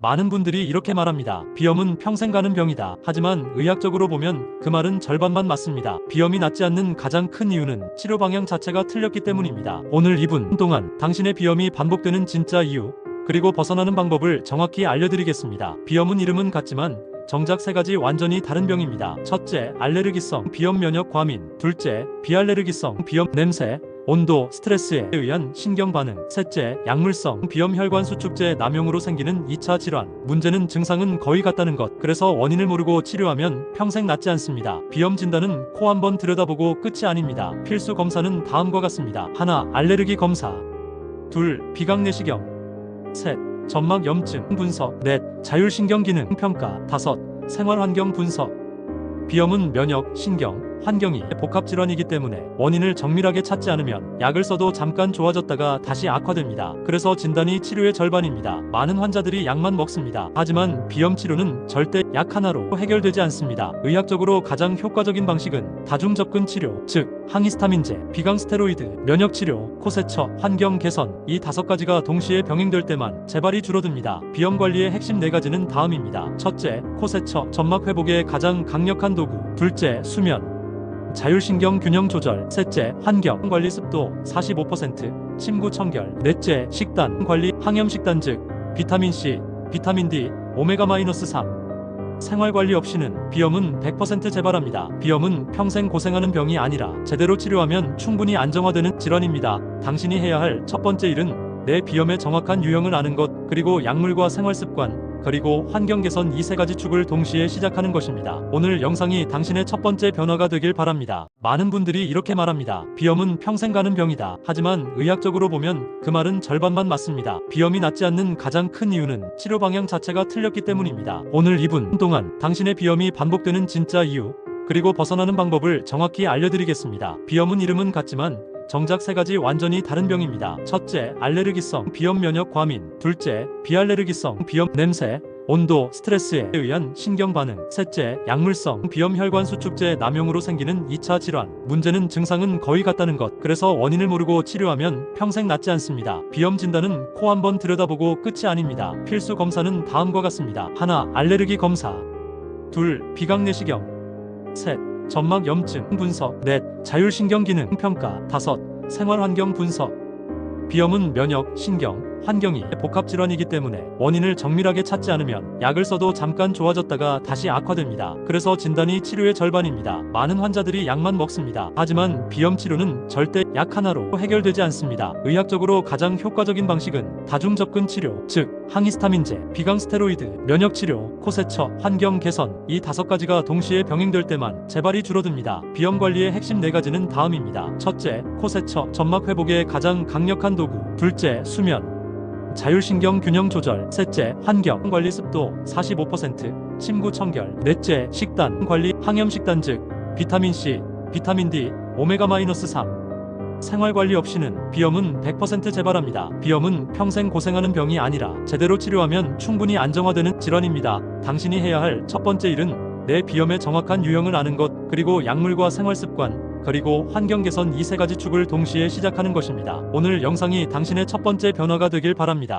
많은 분들이 이렇게 말합니다. 비염은 평생 가는 병이다. 하지만 의학적으로 보면 그 말은 절반만 맞습니다. 비염이 낫지 않는 가장 큰 이유는 치료 방향 자체가 틀렸기 때문입니다. 오늘 2분 동안 당신의 비염이 반복되는 진짜 이유, 그리고 벗어나는 방법을 정확히 알려드리겠습니다. 비염은 이름은 같지만 정작 세 가지 완전히 다른 병입니다. 첫째, 알레르기성 비염 면역 과민. 둘째, 비알레르기성 비염 냄새. 온도, 스트레스에 의한 신경 반응. 셋째, 약물성 비염 혈관 수축제 남용으로 생기는 2차 질환. 문제는 증상은 거의 같다는 것. 그래서 원인을 모르고 치료하면 평생 낫지 않습니다. 비염 진단은 코 한번 들여다보고 끝이 아닙니다. 필수 검사는 다음과 같습니다. 하나, 알레르기 검사. 둘, 비강 내시경. 셋, 점막 염증 분석. 넷, 자율신경 기능 평가. 다섯, 생활환경 분석. 비염은 면역, 신경, 환경이 복합 질환이기 때문에 원인을 정밀하게 찾지 않으면 약을 써도 잠깐 좋아졌다가 다시 악화됩니다. 그래서 진단이 치료의 절반입니다. 많은 환자들이 약만 먹습니다. 하지만 비염 치료는 절대 약 하나로 해결되지 않습니다. 의학적으로 가장 효과적인 방식은 다중 접근 치료, 즉 항히스타민제, 비강 스테로이드, 면역 치료, 코세처, 환경 개선 이 다섯 가지가 동시에 병행될 때만 재발이 줄어듭니다. 비염 관리의 핵심 네 가지는 다음입니다. 첫째, 코세처, 점막 회복의 가장 강력한 도구. 둘째, 수면. 자율신경 균형 조절. 셋째, 환경 관리 습도 45%, 침구 청결. 넷째, 식단 관리 항염 식단 즉 비타민 C, 비타민 D, 오메가-3. 생활 관리 없이는 비염은 100% 재발합니다. 비염은 평생 고생하는 병이 아니라 제대로 치료하면 충분히 안정화되는 질환입니다. 당신이 해야 할 첫 번째 일은 내 비염의 정확한 유형을 아는 것, 그리고 약물과 생활 습관, 그리고 환경 개선 이 세 가지 축을 동시에 시작하는 것입니다. 오늘 영상이 당신의 첫 번째 변화가 되길 바랍니다. 많은 분들이 이렇게 말합니다. 비염은 평생 가는 병이다. 하지만 의학적으로 보면 그 말은 절반만 맞습니다. 비염이 낫지 않는 가장 큰 이유는 치료 방향 자체가 틀렸기 때문입니다. 오늘 2분 동안 당신의 비염이 반복되는 진짜 이유, 그리고 벗어나는 방법을 정확히 알려드리겠습니다. 비염은 이름은 같지만 정작 세 가지 완전히 다른 병입니다. 첫째, 알레르기성 비염 면역 과민. 둘째, 비알레르기성 비염 냄새. 온도, 스트레스에 의한 신경 반응. 셋째, 약물성 비염 혈관 수축제 남용으로 생기는 2차 질환. 문제는 증상은 거의 같다는 것. 그래서 원인을 모르고 치료하면 평생 낫지 않습니다. 비염 진단은 코 한번 들여다보고 끝이 아닙니다. 필수 검사는 다음과 같습니다. 하나, 알레르기 검사. 둘, 비강 내시경. 셋, 점막 염증 분석. 넷, 자율신경 기능 평가. 다섯, 생활환경 분석. 비염은 면역, 신경, 환경이 복합 질환이기 때문에 원인을 정밀하게 찾지 않으면 약을 써도 잠깐 좋아졌다가 다시 악화됩니다. 그래서 진단이 치료의 절반입니다. 많은 환자들이 약만 먹습니다. 하지만 비염 치료는 절대 약 하나로 해결되지 않습니다. 의학적으로 가장 효과적인 방식은 다중 접근 치료, 즉 항히스타민제, 비강 스테로이드, 면역 치료, 코세처, 환경 개선 이 다섯 가지가 동시에 병행될 때만 재발이 줄어듭니다. 비염 관리의 핵심 네 가지는 다음입니다. 첫째, 코세처, 점막 회복의 가장 강력한 도구. 둘째, 수면. 자율신경 균형 조절. 셋째, 환경 관리 습도 45%, 침구 청결. 넷째, 식단 관리 항염 식단 즉 비타민 C, 비타민 D, 오메가-3. 생활 관리 없이는 비염은 100% 재발합니다. 비염은 평생 고생하는 병이 아니라 제대로 치료하면 충분히 안정화되는 질환입니다. 당신이 해야 할 첫 번째 일은 내 비염의 정확한 유형을 아는 것, 그리고 약물과 생활 습관, 그리고 환경 개선 이 세 가지 축을 동시에 시작하는 것입니다. 오늘 영상이 당신의 첫 번째 변화가 되길 바랍니다.